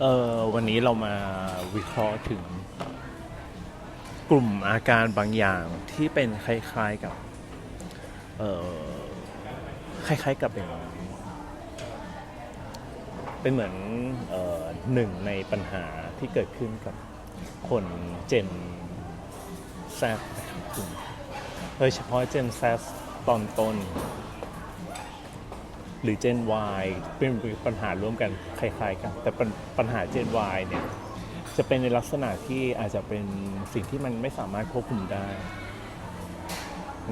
เออวันนี้เรามาวิเคราะห์ถึง กลุ่มอาการบางอย่างที่เป็นคล้ายๆกับเออคล้ายๆกับเป็นเป็นเหมือนเออหนึ่งในปัญหาที่เกิดขึ้นกับคนเจนแซดนะครับโดยเฉพาะเจนแซดตอนต้น หรือ Gen Y เป็นปัญหาร่วมกันคล้าย ๆ กัน แต่ปัญหา Gen Y เนี่ยจะเป็นในลักษณะที่อาจจะเป็นสิ่งที่มันไม่สามารถควบคุมได้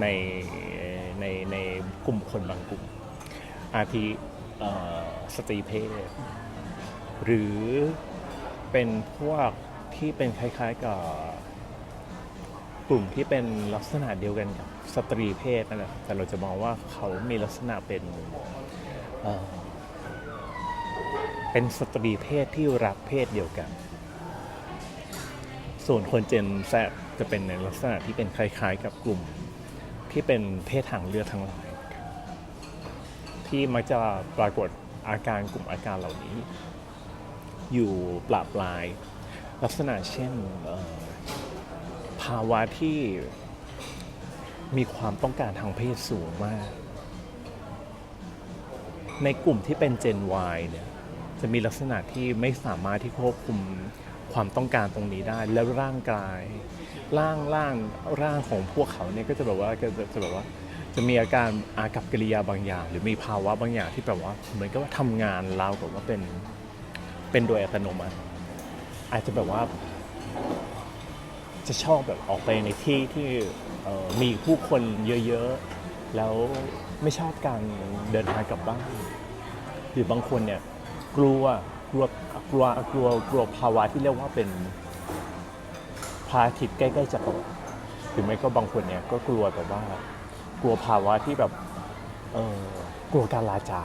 ในในในกลุ่มคนบางกลุ่ม อาทิสตรีเพศ หรือเป็นพวกที่เป็นคล้ายๆกับกลุ่มที่เป็นลักษณะเดียวกันกับสตรีเพศนั่นแหละแต่เราจะมองว่าเขามีลักษณะเป็น เป็นสตรีเพศที่รักเพศเดียวกัน ส่วนคนเจนแซจะเป็นในลักษณะที่เป็นคล้ายๆ กับกลุ่ม ที่เป็นเพศทางเลือกทั้งหลาย ที่มักจะปรากฏอาการกลุ่มอาการเหล่านี้ อยู่ปลาปลาย ลักษณะเช่นภาวะที่มีความต้องการทางเพศสูงมาก ในกลุ่มที่เป็น Gen Y เนี่ยจะมีลักษณะที่ไม่สามารถที่ควบคุมความต้องการตรงนี้ได้ แล้วร่างกาย ร่างร่างร่างของพวกเขาเนี่ยก็จะแบบว่าจะจะแบบว่าจะมีอาการอากับกิริยาบางอย่าง หรือมีภาวะบางอย่างที่แบบว่าเหมือนกับว่าทำงานราวกับว่าเป็นเป็นโดยอัตโนมัติ อาจจะแบบว่า จะชอบแบบออกไปในที่ที่มีผู้คนเยอะๆ แล้ว ไม่ชอบการเดินทางกลับบ้านหรือบางคนเนี่ยกลัวกลัวกลัวกลัวกลัวภาวะที่เรียกว่าเป็นพระอาทิตย์ใกล้ๆจะตกหรือไม่ก็บางคนเนี่ยก็กลัวแบบว่ากลัวภาวะที่แบบเออกลัวการลาจา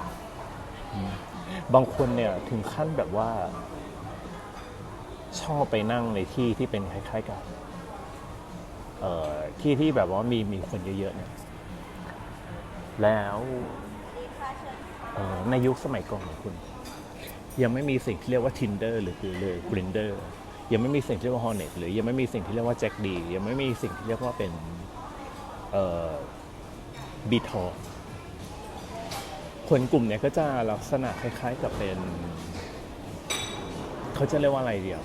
บางคนเนี่ยถึงขั้นแบบว่า ชอบไปนั่งในที่ที่เป็นคล้ายๆกับเออที่ที่แบบว่ามีมีคนเยอะๆเนี่ย แล้วในยุคสมัยก่อนของคุณ ยังไม่มีสิ่งที่เรียกว่า tinder หรือหรือ grinder ยังไม่มีสิ่งที่เรียกว่า hornet หรือยังไม่มีสิ่งที่เรียกว่า jack d ยังไม่มีสิ่งที่เรียกว่าเป็นเอ่อ b t o คนกลุ่มเนี้ยก็จะลักษณะคล้าย ๆ กับเป็น เขาจะเรียกว่าอะไรเดียว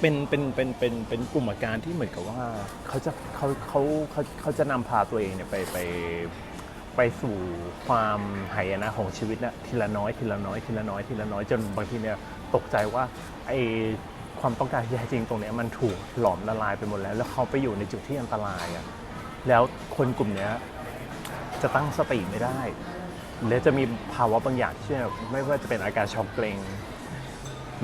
เป็นเป็นเป็นเป็นเป็นกลุ่มอาการที่เหมือนกับว่าเขาจะเขาเขาเขาเขาจะนำพาตัวเองเนี่ยไปไปไปสู่ความหายนะของชีวิตนะทีละน้อยทีละน้อยทีละน้อยทีละน้อยจนบางทีเนี่ยตกใจว่าไอความต้องการที่แท้จริงตรงเนี้ยมันถูกหลอมละลายไปหมดแล้ว แล้วเขาไปอยู่ในจุดที่อันตรายอะแล้วคนกลุ่มเนี้ยจะตั้งสติไม่ได้ และจะมีภาวะบางอย่างที่แบบไม่ว่าจะเป็นอาการช็อกเกรง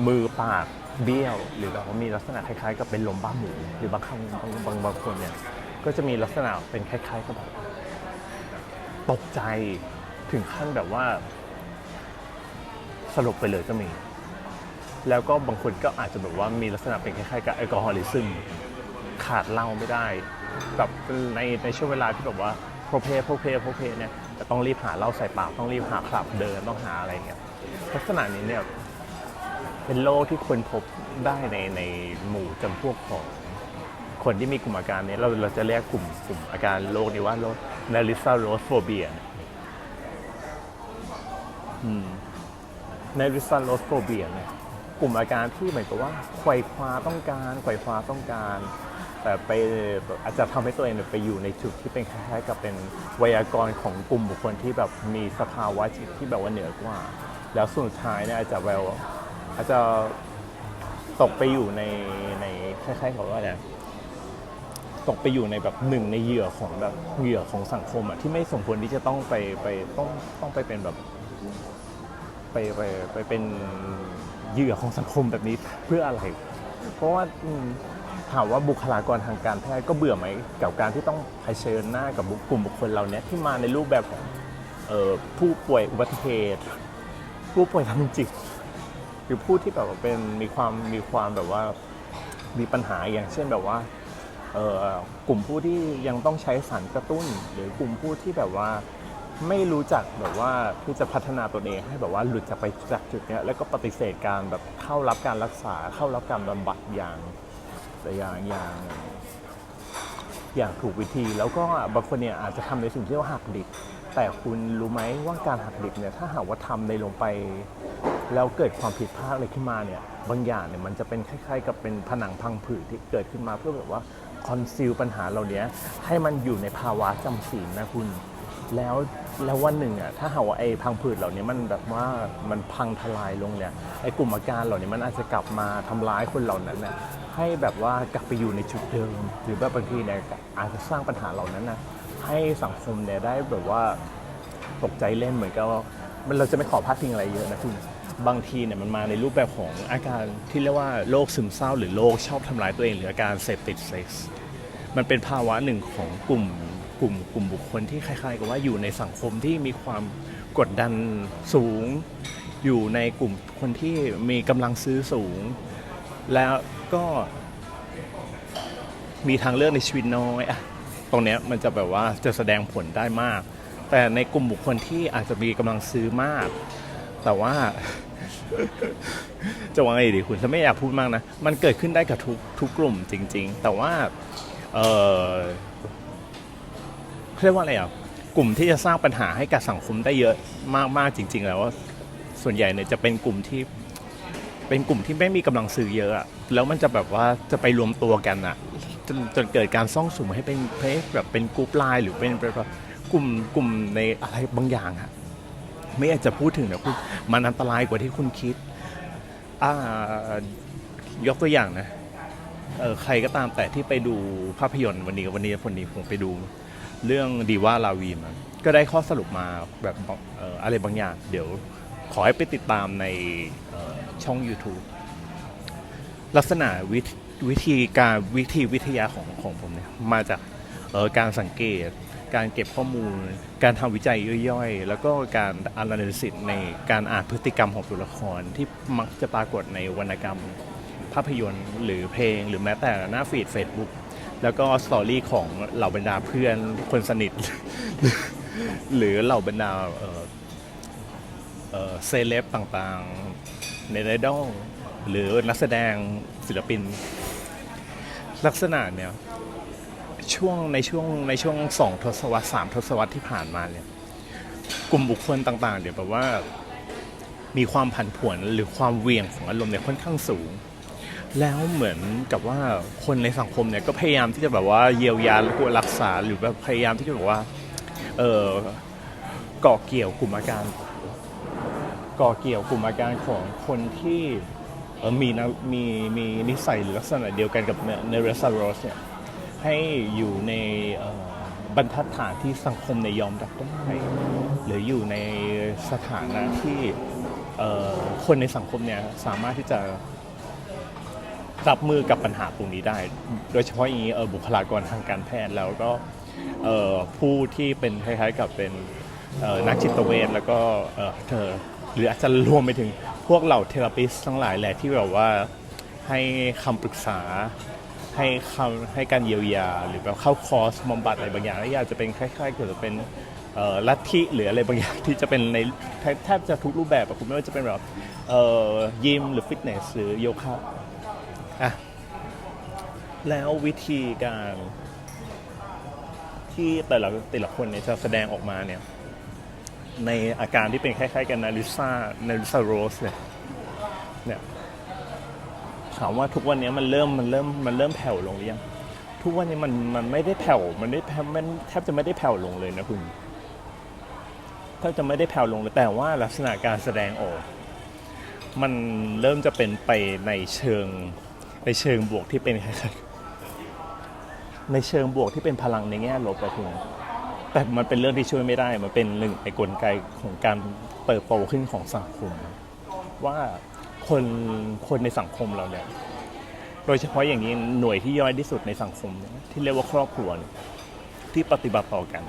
มือปาก เบี้ยว หรือแบบว่ามีลักษณะคล้ายๆ กับเป็นลมบ้าหมูหรือบางครั้งบางบางบางคนเนี่ยก็จะมีลักษณะเป็นคล้ายๆกับแบบตกใจถึงขั้นแบบว่าสลบไปเลยก็มี แล้วก็บางคนก็อาจจะแบบว่ามีลักษณะเป็นคล้ายๆกับแอลกอฮอลิซึมขาดเหล้าไม่ได้แบบในในช่วงเวลาที่แบบว่าโพเพโพเพโพเพเนี่ยจะต้องรีบหาเหล้าใส่ปากต้องรีบหาคลับเดินต้องหาอะไรเงี้ยลักษณะนี้เนี่ย เป็นโรคที่คนพบได้ในในหมู่จำพวกของคนที่มีกลุ่มอาการนี้เราเราจะเรียกกลุ่มกลุ่มอาการโรคนี้ว่าโรคนาริซาโรสโฟเบียนาริซาโรสโฟเบียเนี่ยกลุ่มอาการที่เหมือนกับว่าไขว่คว้าต้องการไขว่คว้าต้องการ แต่ไปอาจจะทำให้ตัวเองเนี่ยไปอยู่ในจุดที่เป็นคล้ายๆกับเป็นไวยากรณ์ของกลุ่มบุคคลที่แบบมีสภาวะจิตที่แบบว่าเหนือกว่า แล้วสุดท้ายเนี่ยอาจจะแวว อาจจะตกไปอยู่ในในคล้ายๆกับว่าเนี่ยตกไปอยู่ในแบบหนึ่งในเหยื่อของแบบเหยื่อของสังคมอะที่ไม่สมควรที่จะต้องไปไปต้องต้องไปเป็นแบบไปไปไปเป็นเหยื่อของสังคมแบบนี้เพื่ออะไร เพราะว่าถามว่าบุคลากรทางการแพทย์ก็เบื่อไหมกับการที่ต้องเผชิญหน้ากับกลุ่มบุคคลเหล่านี้ที่มาในรูปแบบของออผู้ป่วยอุบัติเหตุ ผู้ป่วยทางจิต หรือผู้ที่แบบว่าเป็นมีความมีความแบบว่ามีปัญหาอย่างเช่นแบบว่าเอ่อกลุ่มผู้ที่ยังต้องใช้สารกระตุ้น หรือกลุ่มผู้ที่แบบว่าไม่รู้จักแบบว่าที่จะพัฒนาตัวเองให้แบบว่าหลุดจากไปจากจุดเนี้ยแล้วก็ปฏิเสธการแบบเข้ารับการรักษาเข้ารับการบำบัดอย่างอย่างอย่างอย่างถูกวิธี แล้วก็บางคนเนี่ยอาจจะทำในสิ่งที่เรียกว่าหักดิบ แต่คุณรู้ไหมว่าการหักดิบเนี่ยถ้าหากว่าทำในลงไป แล้วเกิดความผิดพลาดอะไรขึ้นมาเนี่ยบางอย่างเนี่ยมันจะเป็นคล้ายๆ กับเป็นผนังพังผืดที่เกิดขึ้นมาเพื่อแบบว่าคอนซีลปัญหาเหล่านี้ให้มันอยู่ในภาวะจำศีลนะคุณ แล้วแล้ววันหนึ่งอะถ้าหากว่าไอ้พังผืดเหล่านี้มันแบบว่ามันพังทลายลงเนี่ยไอ้กลุ่มอาการเหล่านี้มันอาจจะกลับมาทำร้ายคนเหล่านั้นน่ะให้แบบว่ากลับไปอยู่ในจุดเดิม หรือแบบบางทีเนี่ยอาจจะสร้างปัญหาเหล่านั้นนะ ให้สังคมเนี่ยได้แบบว่าตกใจเล่นเหมือนกับว่ามันเราจะไม่ขอพาดพิงอะไรเยอะนะคุณบางทีเนี่ยมันมาในรูปแบบของอาการที่เรียกว่าโรคซึมเศร้า หรือโรคชอบทำร้ายตัวเอง หรืออาการเสพติดเซ็กส์มันเป็นภาวะหนึ่งของกลุ่มกลุ่มกลุ่มบุคคลที่คล้ายๆกับว่าอยู่ในสังคมที่มีความกดดันสูง อยู่ในกลุ่มคนที่มีกำลังซื้อสูง แล้วก็มีทางเลือกในชีวิตน้อยอะ ตรงนี้มันจะแบบว่าจะแสดงผลได้มาก แต่ในกลุ่มบุคคลที่อาจจะมีกำลังซื้อมาก แต่ว่า จะว่าไงดีคุณถ้าไม่อยากพูดมากนะ มันเกิดขึ้นได้กับทุกทุกกลุ่มจริง ๆ แต่ว่า เออเรียกว่าอะไรอะกลุ่มที่จะสร้างปัญหาให้กับสังคมได้เยอะมากๆจริง ๆ แล้วว่าส่วนใหญ่เนี่ยจะเป็นกลุ่มที่เป็นกลุ่มที่ไม่มีกำลังซื้อเยอะอะ แล้วมันจะแบบว่าจะไปรวมตัวกันอะ จนจนเกิดการซ่องสุมให้เป็นให้แบบเป็นกลุ่มไลน์หรือเป็นแบบกลุ่มกลุ่มในอะไรบางอย่างอะไม่อยากจะพูดถึงนะคุณมันอันตรายกว่าที่คุณคิดอ่ายกตัวอย่างนะเออใครก็ตามแต่ที่ไปดูภาพยนตร์วันนี้วันนี้คนนี้ผมไปดู เรื่องดีว่าลาวีมาก็ได้ข้อสรุปมาแบบอออะไรบางอย่าง เดี๋ยวขอให้ไปติดตามในช่อง YouTube ลักษณะวิ วิธีการวิธีวิทยาของของผมเนี่ยมาจากเออการสังเกต การเก็บข้อมูล การทำวิจัยย่อยๆ แล้วก็การ analysis ในการอ่านพฤติกรรมของตัวละครที่มักจะปรากฏในวรรณกรรม ภาพยนตร์หรือเพลง หรือแม้แต่หน้าฟีด Facebook แล้วก็สตอรี่ของเหล่าบรรดาเพื่อนคนสนิท หรือเหล่าบรรดาเออเออเซเลบต่างๆ ในไอดอลหรือนักแสดงศิลปิน ลักษณะเนี่ยช่วงในช่วงในช่วงสองทศวรรษสามทศวรรษที่ผ่านมาเนี่ยกลุ่มบุคคลต่างๆ เดี๋ยวแบบว่ามีความผันผวนหรือความเวียงของอารมณ์เนี่ยค่อนข้างสูง แล้วเหมือนกับว่าคนในสังคมเนี่ยก็พยายามที่จะแบบว่าเยียวยาและรักษาหรือแบบพยายามที่จะแบบว่าเออเกาะเกี่ยวกลุ่มอาการก่อเกี่ยวกลุ่มอาการของคนที่ มีนะมีมีนิสัยหรือลักษณะเดียวกันกับเนเรซารอสเนี่ยให้อยู่ในบรรทัดฐานที่สังคมในยอมรับได้หรืออยู่ในสถานะที่คนในสังคมเนี่ยสามารถที่จะรับมือกับปัญหาตรงนี้ได้ โดยเฉพาะอย่างนี้บุคลากรทางการแพทย์แล้วก็ผู้ที่เป็นคล้ายๆกับเป็นนักจิตเวชแล้วก็เธอ หรืออาจจะรวมไปถึงพวกเหล่าเทอราปิสทั้งหลายแหละที่แบบว่าให้คำปรึกษา ให้คำให้การเยียวยา หรือแบบเข้าคอร์สบำบัดอะไรบางอย่างแล้วอยากจะเป็นคล้ายๆเกี่ยวกับเป็นลัทธิหรืออะไรบางอย่างที่จะเป็นในแทบจะทุกรูปแบบคุณไม่ว่าจะเป็นแบบยิมหรือฟิตเนสหรือโยคะอะแล้ววิธีการที่แต่ละแต่ละคนเนี่ยจะแสดงออกมาเนี่ย ในอาการที่เป็นคล้ายๆกันนาริซานาริซาโรสเนี่ยเนี่ยถามว่าทุกวันนี้มันเริ่มมันเริ่มมันเริ่มแผ่วลงหรือยังทุกวันนี้มันมันไม่ได้แผ่วมันไม่แผ่วมันแทบจะไม่ได้แผ่วลงเลยนะคุณแทบจะไม่ได้แผ่วลงเลยแต่ว่าลักษณะการแสดงออก มันเริ่มจะเป็นไปในเชิงในเชิงบวกที่เป็นคล้ายๆในเชิงบวกที่เป็นพลังในแง่ลบอะคุณ แต่มันเป็นเรื่องที่ช่วยไม่ได้ มันเป็นหนึ่งในกลไกของการเติบโตขึ้นของสังคม ว่าคนคนในสังคมเราเนี่ยโดยเฉพาะอย่างนี้หน่วยที่ย่อยที่สุดในสังคม ที่เรียกว่าครอบครัวที่ปฏิบัติต่อกัน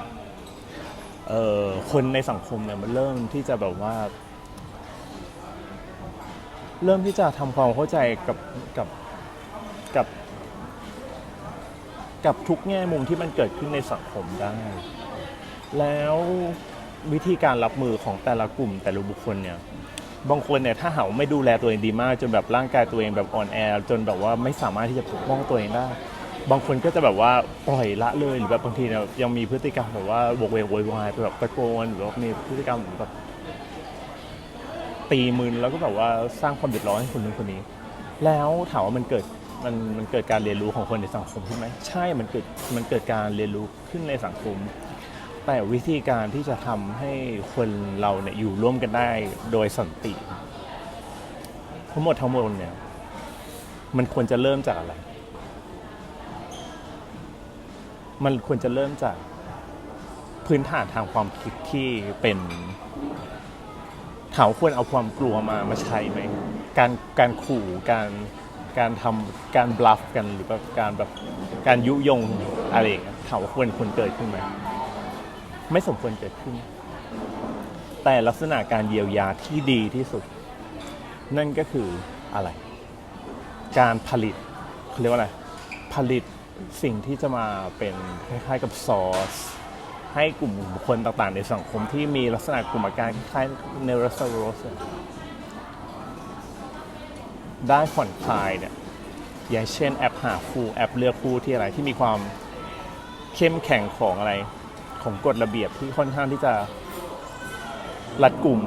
เออคนในสังคมเนี่ยมันเริ่มที่จะแบบว่า เริ่มที่จะทำความเข้าใจกับกับกับ กับทุกแง่มุมที่มันเกิดขึ้นในสังคมได้ แล้ววิธีการรับมือของแต่ละกลุ่มแต่ละบุคคลเนี่ยบางคนเนี่ยถ้าหาว่าไม่ดูแลตัวเองดีมาก จนแบบร่างกายตัวเองแบบอ่อนแอจนแบบว่าไม่สามารถที่จะปกป้องตัวเองได้ บางคนก็จะแบบว่าปล่อยละเลยหรือแบบบางทีเนี่ยยังมีพฤติกรรมแบบว่าโวกเวกโวยวายไปแบบตะโกนหรือว่ามีพฤติกรรมแบบตีมือแล้วก็แบบว่าสร้างความเดือดร้อนให้คนนู้นคนนี้ แล้วถามว่ามันเกิดมันมันเกิดการเรียนรู้ของคนในสังคมขึ้นไหมใช่มันเกิดมันเกิดการเรียนรู้ขึ้นในสังคม แต่วิธีการที่จะทำให้คนเราเนี่ยอยู่ร่วมกันได้โดยสันติ ทั้งหมดทั้งมวลเนี่ย มันควรจะเริ่มจากอะไร มันควรจะเริ่มจากพื้นฐานทางความคิดที่เป็นถามว่าควรเอาความกลัวมามาใช้ไหม การการขู่การการทำการบลัฟกันหรือแบบการแบบการยุยงอะไรอย่างเงี้ยถามว่าควรควรเกิดขึ้นไหม ไม่สมควรเกิดขึ้น แต่ลักษณะการเยียวยาที่ดีที่สุด นั่นก็คืออะไร การผลิตเขาเรียกว่าอะไร ผลิตสิ่งที่จะมาเป็นคล้ายๆกับซอสให้กลุ่มบุคคลต่างๆ ในสังคมที่มีลักษณะกลุ่มอาการคล้ายๆเนโรซโรสได้ผ่อนคลายเนี่ยอย่างเช่นแอปหาคู่แอปเลือกคู่ที่อะไรที่มีความเข้มแข็งของอะไร ของกฎระเบียบที่ค่อนข้างที่จะรัดกลุ่ม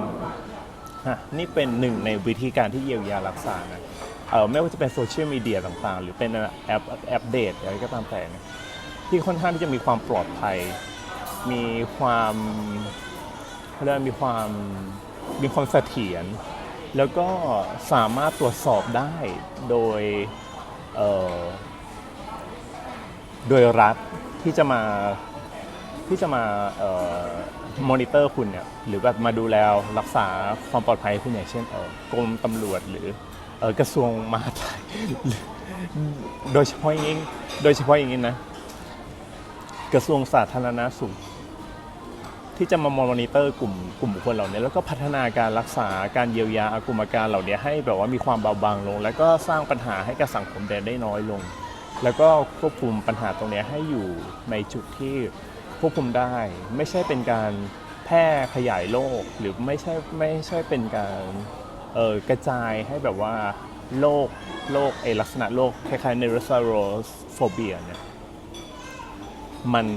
อะนี่เป็นหนึ่งในวิธีการที่เยียวยารักษานะเออไม่ว่าจะเป็นโซเชียลมีเดียต่างๆ หรือเป็นแอปแอปเดตอะไรก็ตามแต่เนี่ยที่ค่อนข้างที่จะมีความปลอดภัย มีความเรียกมีความมีความเสถียรแล้วก็สามารถตรวจสอบได้โดยโดยรัฐที่จะมา ที่จะมาเอ่อมอนิเตอร์คุณเนี่ยหรือแบบมาดูแลรักษาความปลอดภัยคุณอย่างเช่นเอ่อกรมตำรวจหรือเอ่อกระทรวงมหาดไทยโดยเฉพาะอย่างยิ่งโดยเฉพาะอย่างยิ่งนะกระทรวงสาธารณสุข ที่จะมามอนิเตอร์กลุ่มกลุ่มบุคคลเหล่านี้แล้วก็พัฒนาการรักษาการเยียวยากลุ่มอาการเหล่านี้ให้แบบว่ามีความเบาบางลง แล้วก็สร้างปัญหาให้กับสังคมได้น้อยลง แล้วก็ควบคุมปัญหาตรงนี้ให้อยู่ในจุดที่ ควบคุมได้ ไม่ใช่เป็นการแพร่ขยายโรคหรือไม่ใช่ไม่ใช่เป็นการเออกระจายให้แบบว่าโรคโรคไอลักษณะโรคคล้ายๆ neurophobia เนี่ยมัน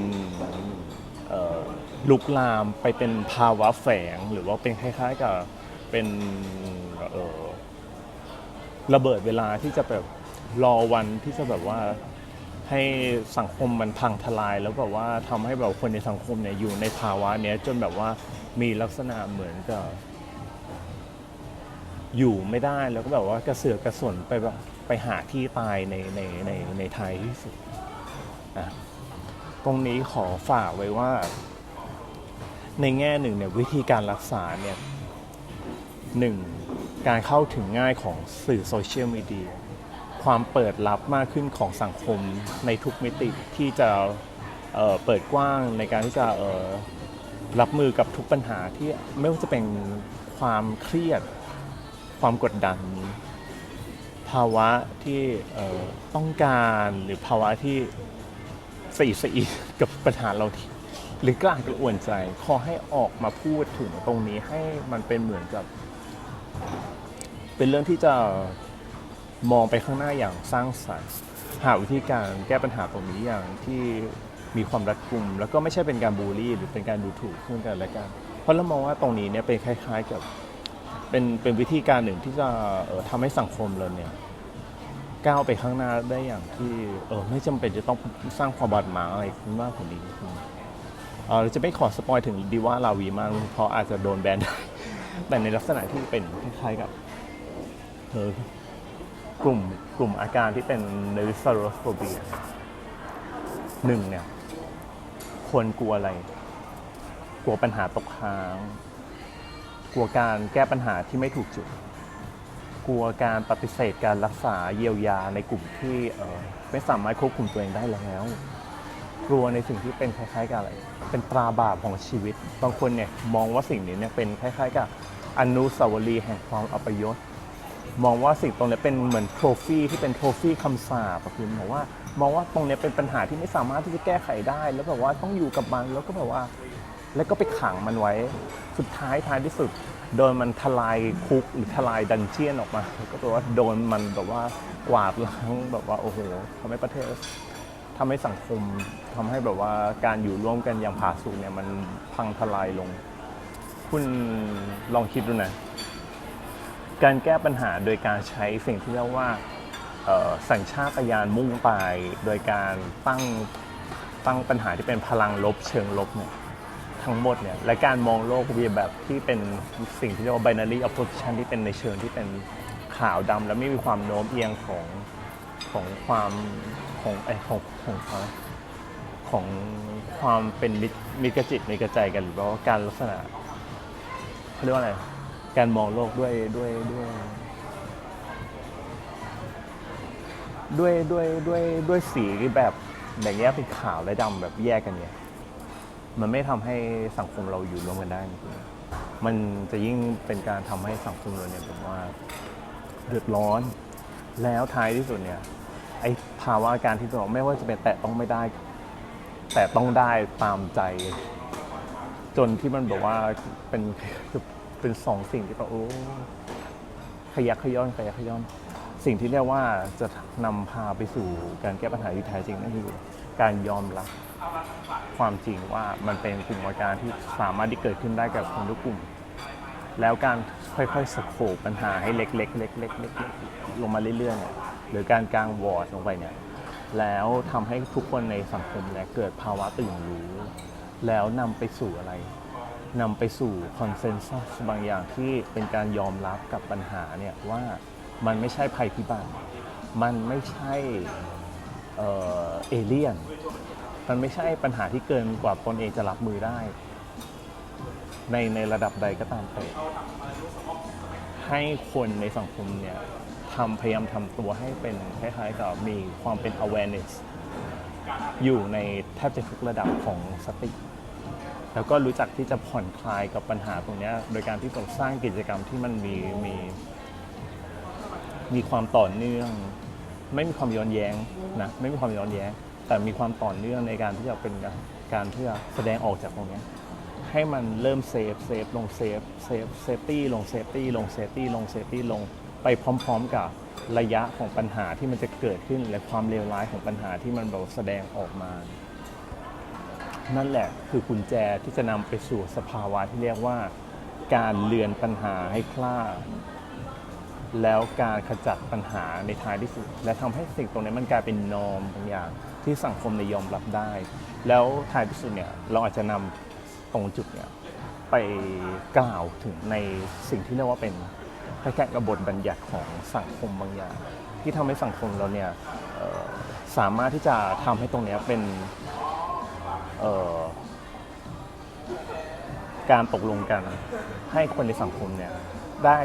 ออลุกลามไปเป็นภาวะแฝงหรือว่าเป็นคล้ายๆกับเป็นออระเบิดเวลาที่จะแบบรอวันที่จะแบบว่า ให้สังคมมันพังทลายแล้วแบบว่าทำให้แบบคนในสังคมเนี่ยอยู่ในภาวะเนี้ยจนแบบว่ามีลักษณะเหมือนกับอยู่ไม่ได้แล้วก็แบบว่ากระเสือกกระสนไปแบบไปหาที่ตายในในในในไทยที่สุดนะตรงนี้ขอฝากไว้ว่า ในแง่หนึ่งเนี่ยวิธีการรักษาเนี่ยหนึ่งการเข้าถึงง่ายของสื่อโซเชียลมีเดีย ความเปิดรับมากขึ้นของสังคมในทุกมิติที่จะเเปิดกว้างในการที่จะรับมือกับทุกปัญหาที่ไม่ว่าจะเป็นความเครียด ความกดดัน ภาวะที่ต้องการหรือภาวะที่สีสีกับปัญหาเราที่หรือกล้ากระอ่วนใจ ขอให้ออกมาพูดถึงตรงนี้ให้มันเป็นเหมือนกับ เป็นเรื่องที่จะ มองไปข้างหน้าอย่างสร้างสรรค์ หาวิธีการแก้ปัญหาตรงนี้อย่างที่มีความรัดกุม แล้วก็ไม่ใช่เป็นการบูลลี่ หรือเป็นการดูถูกซึ่งกันและกัน เพราะเรามองว่าตรงนี้เนี่ยเป็นคล้าย ๆกับเป็นเป็นวิธีการหนึ่งที่จะเออทำให้สังคมเราเนี่ยก้าวไปข้างหน้าได้อย่างที่เออไม่จำเป็นจะต้องสร้างความบาดหมางอะไรมากกว่านี้เออเราจะไม่ขอสปอยถึงดีว่าลาวีมากเพราะอาจจะโดนแบนได้แต่ในลักษณะที่เป็นคล้ายๆกับเออ กลุ่มกลุ่มอาการที่เป็น n e r v o s p h o b i a หนึ่งเนี่ยควรกลัวอะไร กลัวปัญหาตกค้าง กลัวการแก้ปัญหาที่ไม่ถูกจุด กลัวการปฏิเสธการรักษาเยียวยาในกลุ่มที่เออไม่สามารถควบคุมตัวเองได้แล้ว กลัวในสิ่งที่เป็นคล้ายๆกับอะไร เป็นตราบาปของชีวิต บางคนเนี่ยมองว่าสิ่งนี้เนี่ยเป็นคล้ายๆกับอนุสาวรีย์แห่งความอัปยศ มองว่าสิ่งตรงนี้เป็นเหมือนโทรฟี่ที่เป็นโทรฟี่คำสาปอะคุณบอกว่ามองว่าตรงนี้เป็นปัญหาที่ไม่สามารถที่จะแก้ไขได้ แล้วแบบว่าต้องอยู่กับมันแล้วก็แบบว่า แล้วก็ไปขังมันไว้ สุดท้ายท้ายที่สุด โดนมันทลายคุกหรือทลายดันเจียนออกมา ก็แปลว่าโดนมันแบบว่ากวาดล้างแบบว่าโอ้โหทำให้ประเทศทำให้สังคมทำให้แบบว่าการอยู่ร่วมกันอย่างผาสุกเนี่ยมันพังทลายลง คุณลองคิดดูนะ การแก้ปัญหาโดยการใช้สิ่งที่เรียกว่าสัญชาตญาณมุ่งไป โดยการตั้งตั้งปัญหาที่เป็นพลังลบเชิงลบเนี่ยทั้งหมดเนี่ยและการมองโลกแบบที่เป็นสิ่งที่เรียกว่า binary opposition ที่เป็นในเชิงที่เป็นขาวดำและไม่มีความโน้มเอียงของของความของไอของของของของความเป็นมิตรมิตรกจิตมิตรกบใจกันหรือว่าการลักษณะเขาเรียกว่าอะไร การมองโลกด้วยด้วยด้วย ด้วยด้วยด้วยด้วยสีแบบแบ่งแยกเป็นขาวและดำแบบแยกกันเนี่ยมันไม่ทำให้สังคมเราอยู่ร่วมกันได้จริงมันจะยิ่งเป็นการทำให้สังคมเราเนี่ยแบบว่าเดือดร้อน แล้วท้ายที่สุดเนี่ยไอ้ภาวะอาการที่บอกไม่ว่าจะเป็นแตะต้องไม่ได้ แต่ต้องได้ตามใจ จนที่มันแบบว่าเป็นคือ เป็นสองสิ่งที่แบบโอ้ขยักขย้อนขยักขย้อน สิ่งที่เรียกว่าจะนำพาไปสู่การแก้ปัญหาที่แท้จริงนั่นคือการยอมรับความจริงว่ามันเป็นกลุ่มอาการที่สามารถที่เกิดขึ้นได้กับคนทุกกลุ่ม แล้วการค่อยๆสโคปปัญหาให้เล็กๆเล็กๆเล็กๆลงมาเรื่อยๆเนี่ยหรือการกางวอร์ดลงไปเนี่ยแล้วทำให้ทุกคนในสังคมเนี่ยเกิดภาวะตื่นรู้ แล้วนำไปสู่อะไร นำไปสู่คอนเซนแซสบางอย่างที่เป็นการยอมรับกับปัญหาเนี่ยว่ามันไม่ใช่ภัยพิบัติ มันไม่ใช่เอเอเลี่ยน มันไม่ใช่ปัญหาที่เกินกว่าตนเองจะรับมือได้ ในในระดับใดก็ตามแต่ให้คนในสังคมเนี่ยทำพยายามทำตัวให้เป็นคล้ายๆกับมีความเป็น awareness อยู่ในแทบจะทุกระดับของสติ แล้วก็รู้จักที่จะผ่อนคลายกับปัญหาตรงนี้โดยการที่ต้องสร้างกิจกรรมที่มันมีมีมีความต่อเนื่อง ไม่มีความย้อนแย้งนะไม่มีความย้อนแย้ง แต่มีความต่อเนื่องในการที่จะเป็นการที่จะแสดงออกจากตรงนี้ให้มันเริ่มเซฟเซฟลงเซฟเซฟเซฟตี้ลงเซฟตี้ลงเซฟตี้ลงเซฟตี้ลงไปพร้อม ๆ กับระยะของปัญหาที่มันจะเกิดขึ้นและความเลวร้ายของปัญหาที่มันแบบแสดงออกมา นั่นแหละคือกุญแจที่จะนำไปสู่สภาวะที่เรียกว่า การเลือนปัญหาให้พลาดแล้วการขจัดปัญหาในท้ายที่สุด และทำให้สิ่งตรงนี้มันกลายเป็นนอมบางอย่างที่สังคมในยยอมรับได้ แล้วท้ายที่สุดเนี่ยเราอาจจะนำตรงจุดเนี่ยไปกล่าวถึงในสิ่งที่เรียกว่าเป็นคล้ายๆกระบวนบัญญัติของสังคมบางอย่าง ที่ทำให้สังคมเราเนี่ยสามารถที่จะทำให้ตรงนี้เป็น เอ่อการตกลงกันให้คนในสังคมเนี่ยได้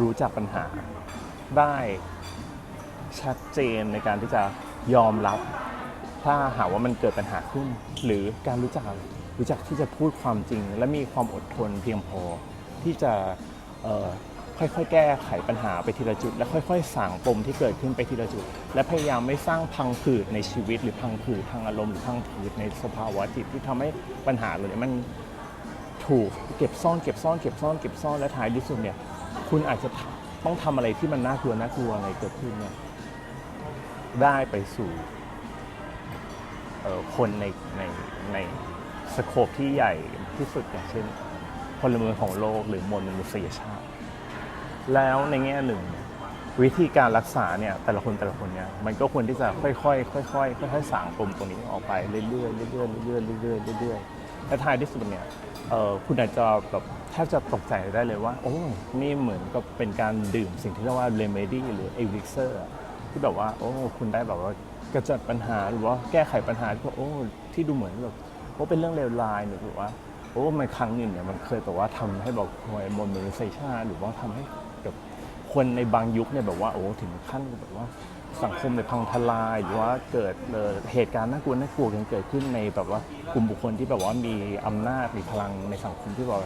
รู้จักปัญหา ได้ชัดเจนในการที่จะยอมรับ ถ้าหากว่ามันเกิดปัญหาขึ้น หรือการรู้จักรู้จักที่จะพูดความจริง และมีความอดทนเพียงพอที่จะ ค่อยๆ แก้ไขปัญหาไปทีละจุด และค่อยๆสั่งปมที่เกิดขึ้นไปทีละจุด และพยายามไม่สร้างพังผืดในชีวิต หรือพังผืดทางอารมณ์หรือพังผืดในสภาวะจิตที่ทำให้ปัญหาเหล่านี้มันถูกเก็บซ่อนเก็บซ่อนเก็บซ่อนเก็บซ่อนและท้ายที่สุดเนี่ยคุณอาจจะต้องทำอะไรที่มันน่ากลัวน่ากลัวอะไรเกิดขึ้นเนี่ยได้ไปสู่คนในในในสโคปที่ใหญ่ที่สุดอย่างเช่นพลเมืองของโลกหรือมวลมนุษยชาติ แล้วในแง่หนึ่ง วิธีการรักษาเนี่ยแต่ละคนแต่ละคนเนี่ยมันก็ควรที่จะค่อยๆค่อยๆค่อยๆสางปมตรงนี้ออกไปเรื่อยๆเรื่อยๆเรื่อยๆเรื่อยๆเรื่อยๆและท้ายที่สุดเนี่ยคุณอาจจะแบบแทบจะตกใจได้เลยว่า โอ้นี่เหมือนกับเป็นการดื่มสิ่งที่เรียกว่าเรเมดี้หรือเอวิกเซอร์ที่แบบว่าโอ้คุณได้แบบว่ากระจัดปัญหาหรือว่าแก้ไขปัญหาที่โอ้ที่ดูเหมือนแบบโอ้เป็นเรื่องเลวร้ายหรือว่าโอ้มันครั้งหนึ่งเนี่ยมันเคยแบบว่าทำให้แบบคอยมนมิเซชันหรือว่าทำให้ คนในบางยุคเนี่ยแบบว่าโอ้ถึงขั้นแบบว่าสังคมในยพังทลายหรือว่าเกิดเหตุการณ์น่ากลัวน่ากลัวกันเกิดขึ้นในแบบว่ากลุ่มบุคคลที่แบบว่ามีอำนาจมีพลังในสังคมที่แบบ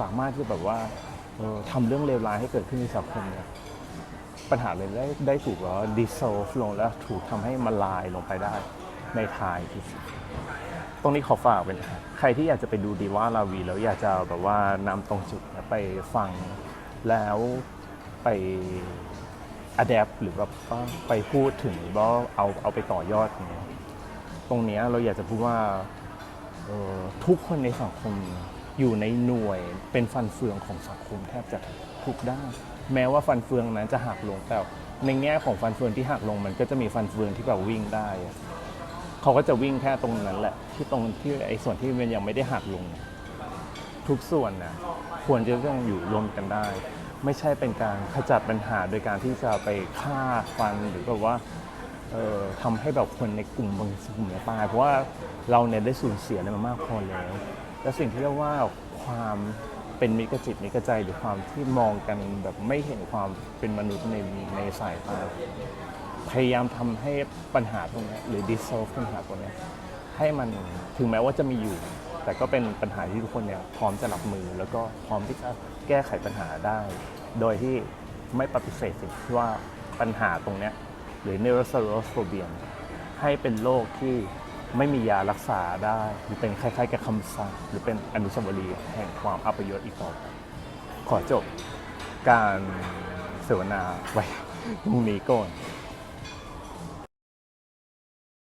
สามารถที่แบบว่าเอ่อทำเรื่องเลวร้ายให้เกิดขึ้นในสังคมเนี่ยปัญหาเลยได้ได้ถูกว่าดิโซฟลงแล้วถูกทำให้มันลายลงไปได้ในทายที่สุดตรงนี้ขอฝากเป็นะครับใครที่อยากจะไปดูดีว่าลาวีแล้วอยากจะแบบว่านำตรงจุดไปฟังแล้ว ไปอัดแอปหรือแบบว่าไปพูดถึงว่าเอาเอาไปต่อยอดอย่างเงี้ยตรงเนี้ยเราอยากจะพูดว่าออทุกคนในสังคมอยู่ในหน่วยเป็นฟันเฟืองของสังคมแทบจะทุกด้านแม้ว่าฟันเฟืองนั้นจะหักลงแต่ในแง่ของฟันเฟืองที่หักลงมันก็จะมีฟันเฟืองที่แบบวิ่งได้ เขาก็จะวิ่งแค่ตรงนั้นแหละ ที่ตรงที่ไอ้ส่วนที่มันยังไม่ได้หักลง ทุกส่วนนะควรจะต้องอยู่รวมกันได้ ไม่ใช่เป็นการขจัดปัญหาโดยการที่จะไปฆ่าฟันหรือแบบว่าเอ่อทำให้แบบคนในกลุ่มบางกลุ่มเนี่ยตาย เพราะว่าเราเนี่ยได้สูญเสียอะไรมามากพอแล้วและสิ่งที่เรียกว่าความเป็นมิกจิตมิตรกใจหรือความที่มองกันแบบไม่เห็นความเป็นมนุษย์ในในสายตาพยายามทำให้ปัญหาตรงนี้หรือ dissolve ปัญหาตรงนี้ให้มันถึงแม้ว่าจะมีอยู่ แต่ก็เป็นปัญหาที่ทุกคนเนี่ยพร้อมจะรับมือแล้วก็พร้อมที่จะแก้ไขปัญหาได้ โดยที่ไม่ปฏิเสธสิ่งที่ว่าปัญหาตรงเนี้ยหรือ neurophobia ให้เป็นโรคที่ไม่มียารักษาได้ หรือเป็นคล้ายๆกับคำสาปหรือเป็นอนุสาวรีย์แห่งความอัปยศอีกต่อไปขอจบการเสวนาไว้ตรงนี้ก่อน